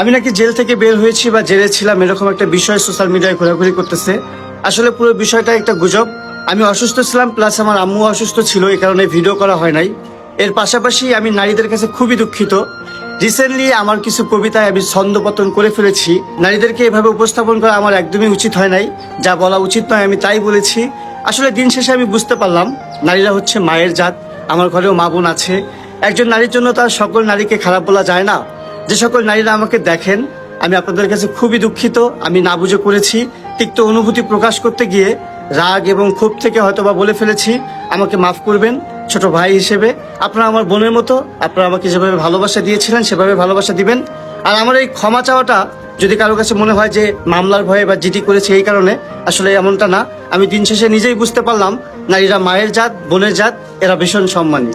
আমি নাকি জেল থেকে বের হয়েছি বা জেলে ছিলাম, এরকম একটা বিষয় সোশ্যাল মিডিয়ায় ঘোরাঘুরি করতেছে। আসলে পুরো বিষয়টা একটা গুজব। আমি অসুস্থ ছিলাম প্লাস আমার আম্মু অসুস্থ ছিল, এই কারণে ভিডিও করা হয় নাই। এর পাশাপাশি আমি নারীদের কাছে খুবই দুঃখিত। রিসেন্টলি আমার কিছু কবিতায় আমি ছন্দপতন করে ফেলেছি। নারীদেরকে এভাবে উপস্থাপন করা আমার একদমই উচিত হয় নাই। যা বলা উচিত নয়, আমি তাই বলেছি। আসলে দিন শেষে আমি বুঝতে পারলাম, নারীরা হচ্ছে মায়ের জাত। আমার ঘরেও মা বোন আছে। একজন নারীর জন্য তার সকল নারীকে খারাপ বলা যায় না। যে সকল নারীরা আমাকে দেখেন, আমি আপনাদের কাছে খুবই দুঃখিত, আমি না বুঝে করেছি। তিক্ত অনুভূতি প্রকাশ করতে গিয়ে রাগ এবং ক্ষোভ থেকে হয়তোবা বলে ফেলেছি। আমাকে মাফ করবেন, ছোট ভাই হিসেবে। আপনারা আমার বোনের মতো, আপনারা আমাকে যেভাবে ভালোবাসা দিয়েছিলেন, সেভাবে ভালোবাসা দিবেন। আর আমার এই ক্ষমা চাওয়াটা যদি কারও কাছে মনে হয় যে মামলার ভয়ে বা জিডি করেছে এই কারণে, আসলে এমনটা না। আমি দিন শেষে নিজেই বুঝতে পারলাম, নারীরা মায়ের জাত, বোনের জাত, এরা ভীষণ সম্মানী।